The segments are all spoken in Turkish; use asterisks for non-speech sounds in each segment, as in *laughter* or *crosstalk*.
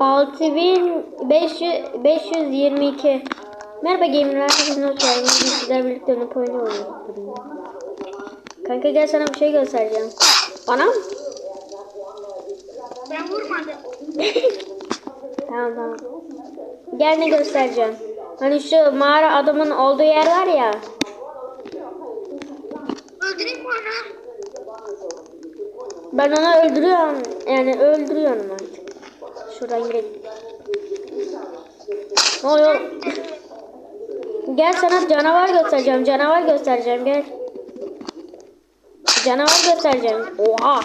6500 522 Merhaba gamerler, herkese hoş geldiniz. Sizlerle birlikte önüp oynuyoruz. Kanka gel sana bir şey göstereceğim. Bana mı? Ben vurmadım. *laughs* Tamam tamam. Gel ne göstereceğim. Hani şu mağara adamın olduğu yer var ya. Öldüreyim onu? Ben onu öldürüyorum. Yani öldürüyorum artık. Şuradan girelim. Ne oluyor? Gel sana canavar göstereceğim. Canavar göstereceğim. Gel. Canavar göstereceğim. Oha.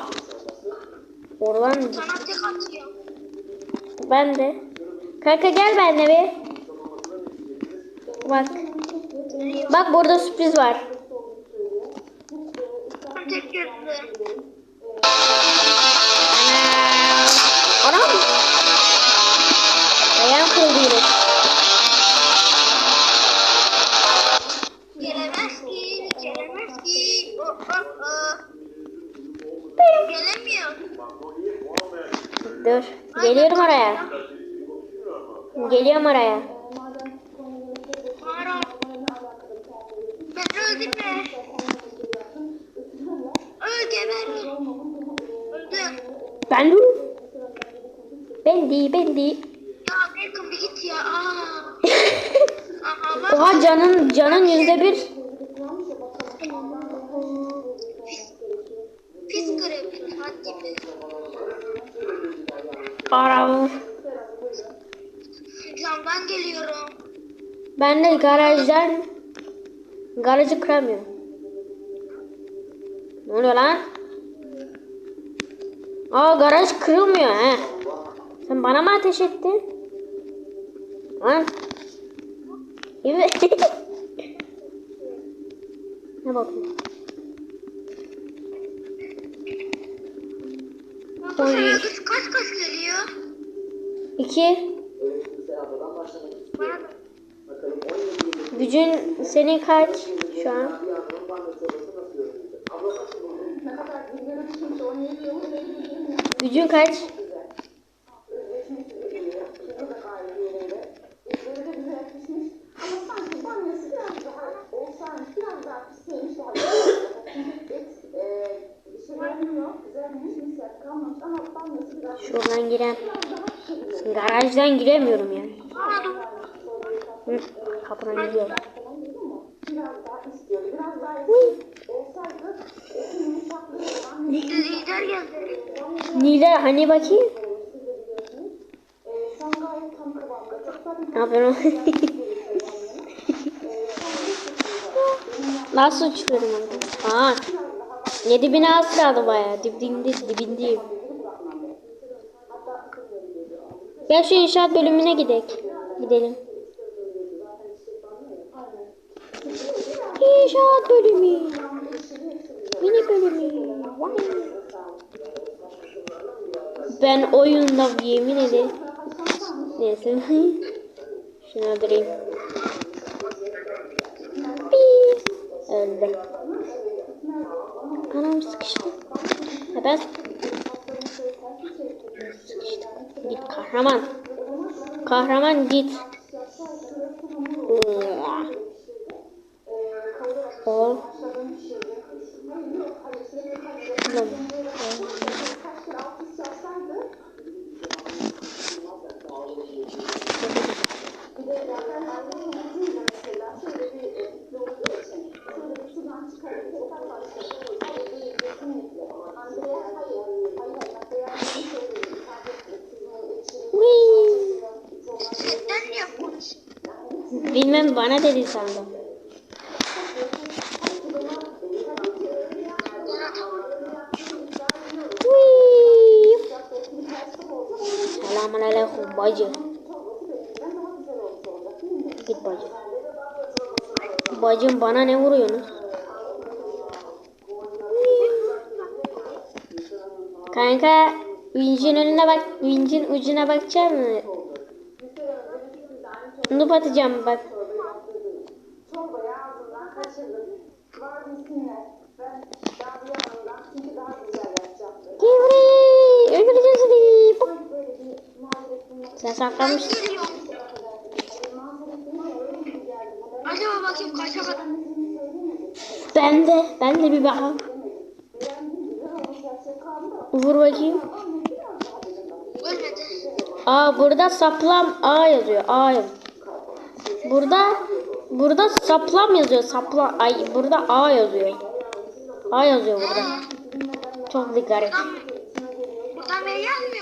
Oradan ben de. Kanka gel benimle bir. Bak. Bak burada sürpriz var. Gözlü. Anam. Yine. Gelemez ki, gelemez ki. Oh, oh, oh. Gelemiyor. Dur. Geliyorum oraya. Geliyorum oraya. Ben öldürme. Öl geber. Öldüm. Ben dur. Bendi bendi. Ya Malcolm bir git ya. Aa. Aha bak. Oha canın canın yüzde bir. Pis grip. Hat gibi. Ara. Camdan geliyorum. Ben de garajdan garajı kıramıyorum. Ne oluyor lan? Aa garaj kırılmıyor he. Sen bana mı ateş ettin? Lan. Evet. ne bakıyorsun? Bu sana kız kaç kaç geliyor? İki. Gücün senin kaç şu an? Gücün kaç? Girem. Garajdan giremiyorum yani. Hı, kapıdan giriyorum. Lider geldi. Nila hani bakayım? Ne yapıyorsun? *laughs* Nasıl uçuyorum orada? Aa. 7000 az kaldı bayağı. Dibinde, dibindeyim. Gel şu inşaat bölümüne gidelim. Gidelim. İnşaat bölümü. Mini bölümü. Vay. Ben oyunda yemin ederim. Neyse. *laughs* Şunu öldüreyim. Öldü. Anam sıkıştı. Ha ben sıkıştım. Git kahraman. Kahraman git. Ol. Bilmem bana dedi sandım. Selamun aleyküm bacı. Git bacı. Bacım bana ne vuruyorsunuz? Kanka vincin önüne bak, vincin ucuna bakacak mı? Noob atacağım bak. Çorbayı ağzından kaçırdım. Var mısınlar? Ben daha bir yandan çünkü daha güzel yapacaktım. Gel buraya. Öldüreceğim seni. Bak. Böyle bir Saklamıştım. geliyorum. Acaba bakayım kaça kadar. Ben de. Ben de bir bakalım. Vur bakayım. Aa burada saplam A yazıyor. A yazıyor. Burada burada saplam yazıyor. Sapla ay burada A yazıyor. A yazıyor burada. Çok bir garip. Buradan, buradan?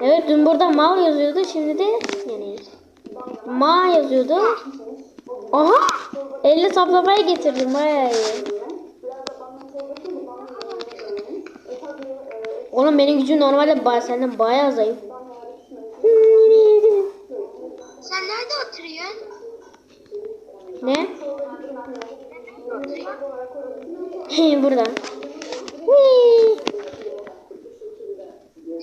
Evet dün burada mal yazıyordu. Şimdi de yani ma yazıyordu. Aha 50 saplamaya getirdim bayağı iyi. Oğlum benim gücüm normalde ba senden bayağı zayıf. Sen nerede oturuyorsun? Ne? *laughs* Burada. Whee!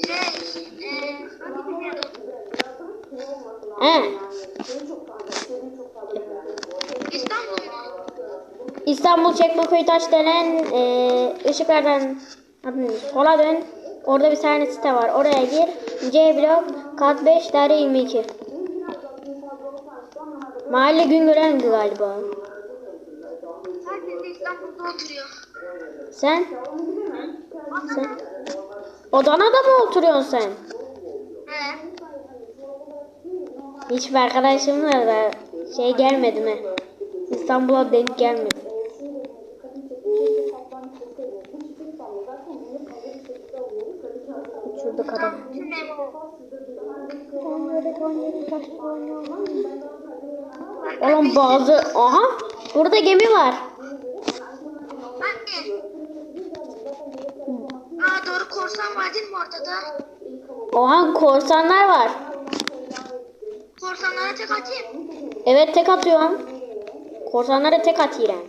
Şey, eee, hangi biliyordum? He. İstanbul mu? İstanbul Çekmeköy Taş denen e, ışıklardan sola dön. Orada bir tane site var. Oraya gir. C blok kat 5 daire 22. Mahalle Güngören'di galiba. Sen? Sen? Odana'da mı oturuyorsun sen? He. Arkadaşımla da şey gelmedi mi? İstanbul'a denk gelmedi. Şurada kadar. Oğlum bazı... Aha! Burada gemi var. Anne. Aa doğru korsan var değil mi ortada? Oha korsanlar var. Korsanlara tek atayım. Evet tek atıyorum. Korsanlara tek atıyorum.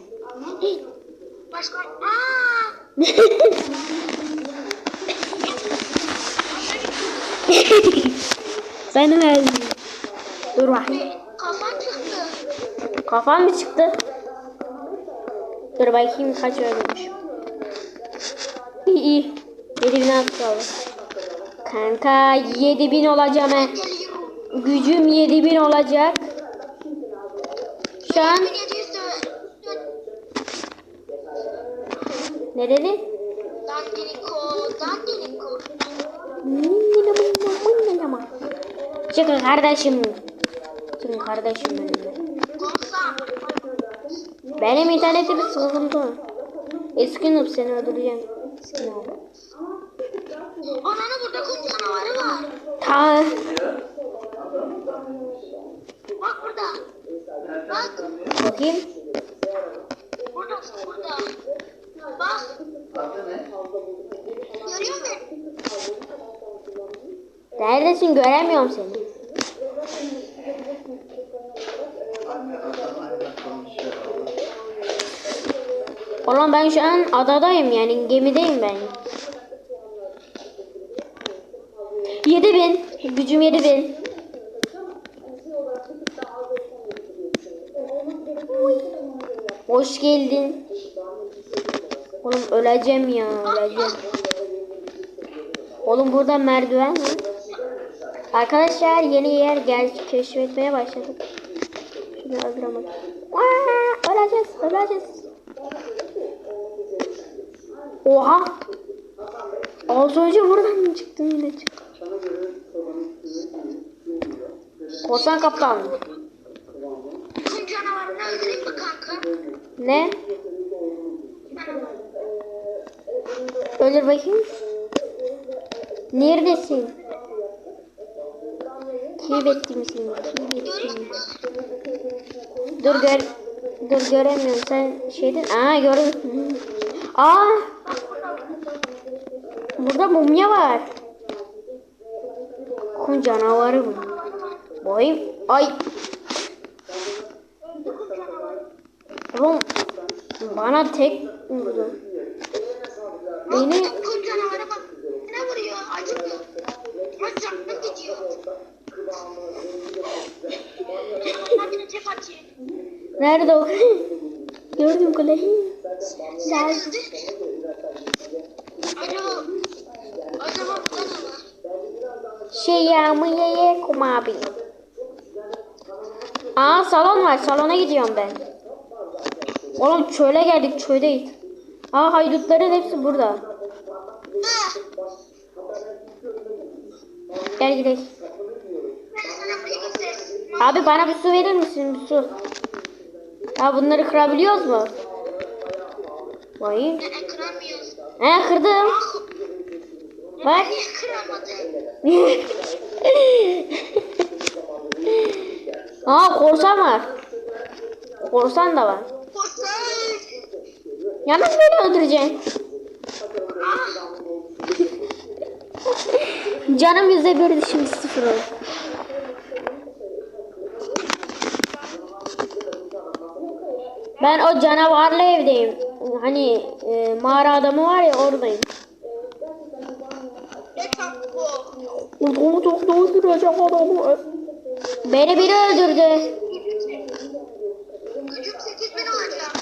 Başka... Aa! *laughs* Sen öldün. Dur bakayım. Kafan çıktı. Kafan mı çıktı? Dur bakayım kaç ölmüş. İyi iyi. 7000 az kaldı. Kanka 7000 olacağım. Geliyorum. Gücüm 7000 olacak. Şu an 1700 de... ne dedi? Dandiliko, dandiliko. Çıkın kardeşim. Çıkın kardeşim benim. Benim internetim bir sıkıntı. Eski noob seni öldüreceğim. Eski noob. Ananı burada kum canavarı var. Ta Bak burada. Bak. bakayım. Burada, burada. Bak. Görüyor musun? Neredesin göremiyorum seni. Oğlum ben şu an adadayım yani gemideyim ben. 7000 gücüm 7000. Hoş geldin. Oğlum öleceğim ya öleceğim. Oğlum burada merdiven var. Arkadaşlar yeni yer gel keşfetmeye başladık. Şunu öldüremedim. Öleceğiz, öleceğiz. Oha! Az önce buradan mı çıktım yine çıktım. Korsan kaptan. Kum canavarını öldüreyim mi kanka? Ne? Öldür bakayım. Neredesin? Kaybettim seni. Kaybettim. Dur gör. Dur göremiyorum. Sen şeydin. Aa gördüm. Aa! Burada mumya var. Kum canavarı mı? Boyum. Ay. Oğlum bana tek vurdu. Beni kum canavarı bak. Ne vuruyor? Bak canım gidiyor. Nerede o? *laughs* Gördüm kuleyi. Sen öldü. Acaba... Acaba burada ne var? Şey ya mı ye ye kum abi. Aa salon var. Salona gidiyorum ben. Oğlum çöle geldik çöldeyiz. Aa haydutların hepsi burada. Gel gidelim. Abi bana bir su verir misin? Bir su. Ya bunları kırabiliyoruz mu? Vay. Kıramıyoruz. He kırdım. Bak. Aa korsan var. Korsan da var. Korsan. Yalnız beni öldüreceksin. Canım yüzde bir şimdi sıfır oldu. Ben o canavarlı evdeyim. Hani e, mağara adamı var ya oradayım. Ne tatlı. Onu çok da öldüreceğim adamı. Beni biri öldürdü. Gücüm 8 bin olacak.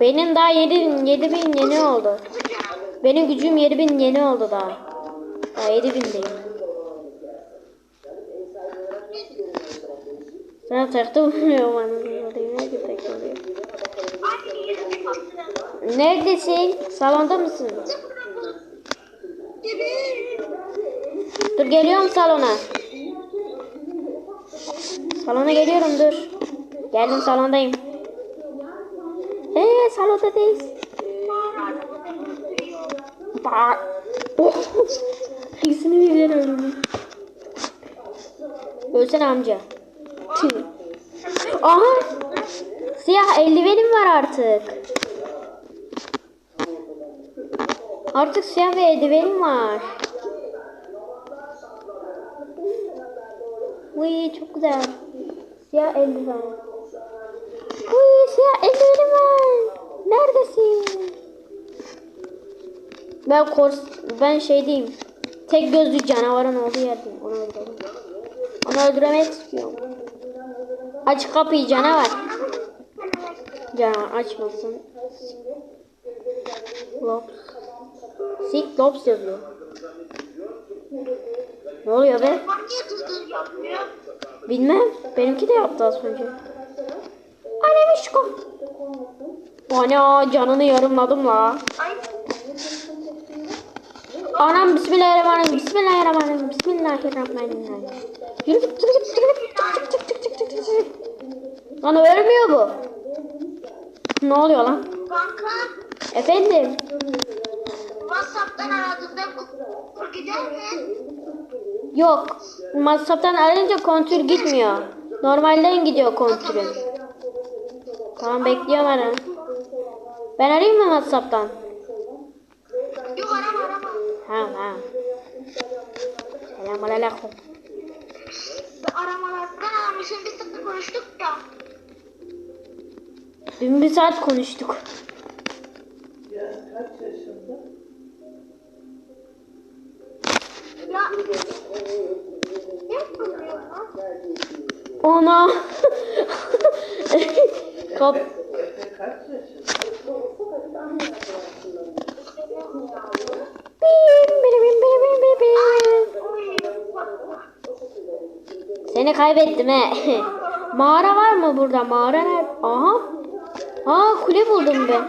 Benim daha 7 7000 yeni oldu. Benim gücüm 7000 yeni oldu daha. Daha 7000'deyim. Sana taktı vuruyor bana. Nerede takılıyor? Neredesin? Salonda mısın? Dur geliyorum salona. Salona geliyorum dur. Geldim salondayım. Eee salonda değil. Ba oh. *laughs* İkisini birden öldürdüm. Amca. Aha. Siyah eldivenim var artık. Artık siyah ve eldivenim var. Uy çok güzel. Siyah eldiven. Uy siyah eldivenim var. Neredesin? Ben kors ben şey diyeyim. Tek gözlü canavarın olduğu yerdeyim. Onu öldürelim. Onu öldürmek istiyorum. Aç kapıyı canavar. Canavar açmasın. Lops. Sik Lops yazıyor. Ne oluyor be? Bilmem. Benimki de yaptı az önce. Annemişko. Ana canını yarımladım la. Anam bismillahirrahmanirrahim. Bismillahirrahmanirrahim. Bismillahirrahmanirrahim. Yürü git yürü git yürü git. Çık, çık, çık, çık, çık, çık, çık. Lan ölmüyor bu. Ne oluyor lan? Kanka. Efendim? Whatsapp'tan aradığında kur gider mi? Yok. WhatsApp'tan arayınca kontür gitmiyor. Normalden gidiyor kontürü. Tamam bekliyorum ara. Ben arayayım mı WhatsApp'tan? Yok arama arama. Ha ha. Selamünaleyküm. Aramalardan aramışım bir sıkı konuştuk ya. Dün bir saat konuştuk. Ya. Ne yapıyorsun? Ona. *laughs* Kap. Seni kaybettim he. *laughs* Mağara var mı burada? Mağara nerede? Aha. Aa kule buldum ben.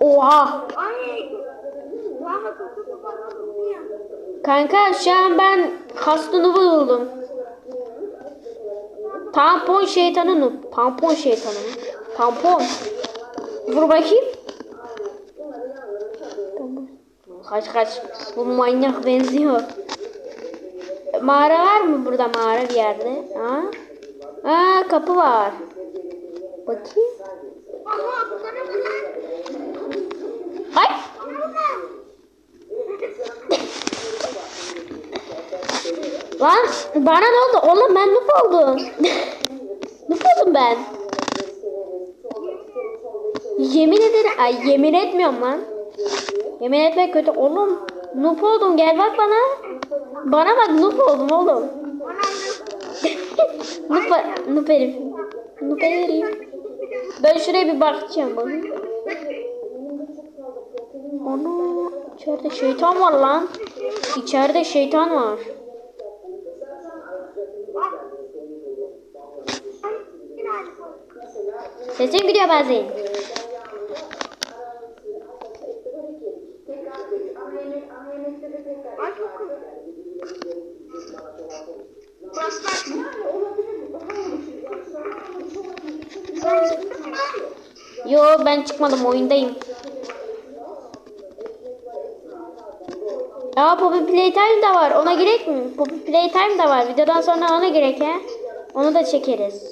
Oha. Ay. Valla kötü kapattım ya. Kanka şu an ben kastını buldum. Tampon şeytanı mı? Tampon şeytanı? Tampon. Vur bakayım. Kaç kaç. Bu manyak benziyor. Mağara var mı burada mağara bir yerde? Ha? Aa kapı var. Bakayım. Ay. Lan bana ne oldu? Oğlum ben noob oldum. *laughs* noob oldum ben. Yemin ederim. Ay yemin etmiyorum lan. Yemin etmek kötü. Oğlum noob oldum. Gel bak bana. Bana bak noob oldum oğlum. *laughs* noob, noob herif. Noob herif. Ben şuraya bir bakacağım. Onu İçeride şeytan var lan. İçeride şeytan var. Sesin gidiyor bazen. Yo ben çıkmadım oyundayım. Aa Poppy Playtime de var. Ona gerek mi? Poppy Playtime de var. Videodan sonra ona gerek he. Onu da çekeriz.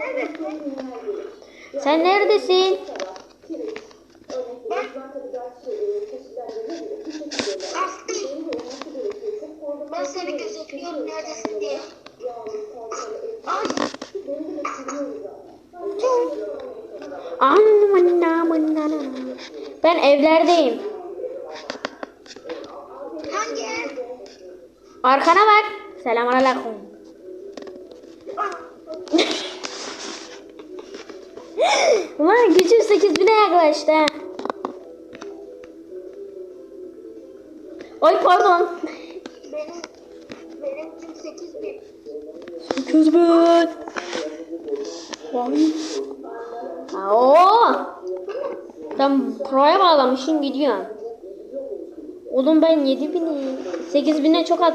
Sen neredesin? Ben seni gözetliyorum neredesin diye. Ay. Anna manna Ben evlerdeyim. Hangi ev? Arkana bak. Selamünaleyküm. Ulan gücüm 8000'e yaklaştı. ha. Ay pardon. Benim benim tüm 8 bin. 8000. Vay. Oo. Sen pro'ya bağlamışsın gidiyorsun. Oğlum ben 7000'i 8000'e çok at.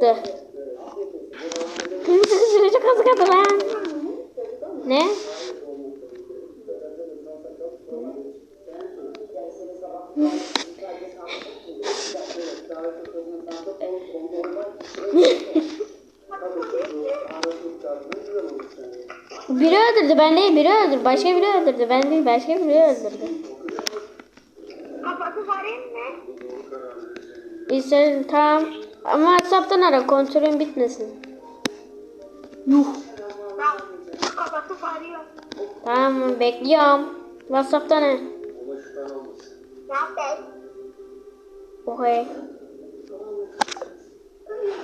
De. 8000'e çok az kaldı lan. Ne? Biri öldürdü ben değil biri öldürdü. Başka biri öldürdü. Ben değil başka biri öldürdü. Kapatıp arayayım mı? İşte tamam. Ama WhatsApp'tan ara kontrolün bitmesin. Yuh. Ben kapatıp arıyorum. Tamam bekliyorum. WhatsApp'tan ara. Okey.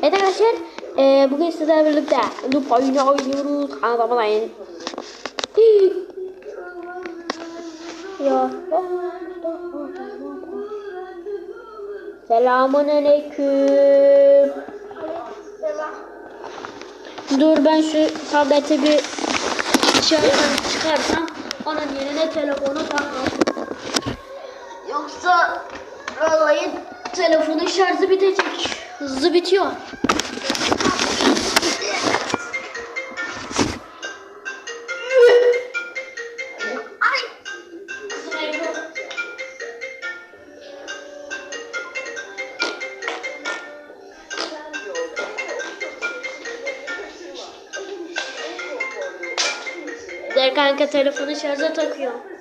Evet arkadaşlar. eee, bugün sizlerle birlikte Loop oyunu oynuyoruz. Anlamadan. *laughs* Ya. Selamun aleyküm. Dur ben şu tableti bir dışarıdan çıkarsam onun yerine telefonu takarım. Yoksa vallahi telefonun şarjı bitecek. Hızlı bitiyor. Der kanka telefonu şarja takıyor.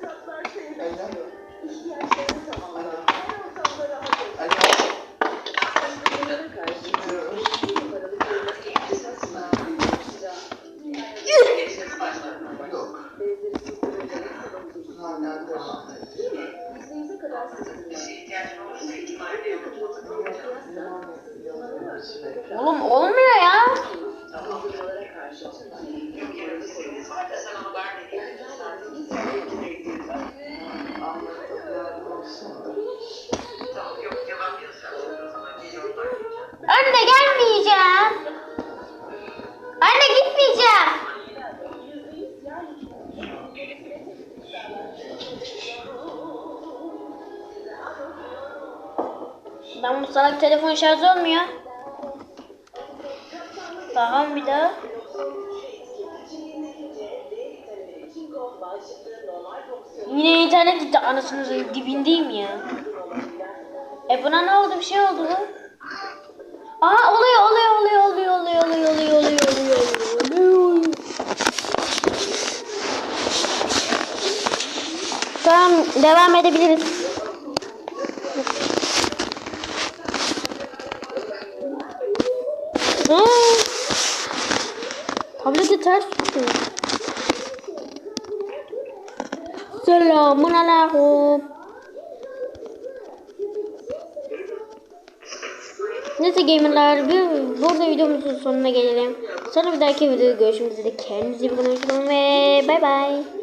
para Anne gelmeyeceğim. Anne gitmeyeceğim. Ben bu salak telefon şarj olmuyor. Tamam bir daha. Anasının dibindeyim ya. E buna ne oldu? Bir şey oldu bu. Aa oluyor oluyor oluyor oluyor oluyor oluyor oluyor oluyor oluyor oluyor. Tamam devam edebiliriz. Tableti ters tutuyor. Selamun aleyküm. Neyse gamerlar bir burada videomuzun sonuna gelelim. Sonra bir dahaki videoda görüşmek üzere. Kendinize iyi bakın. Ve bay bay.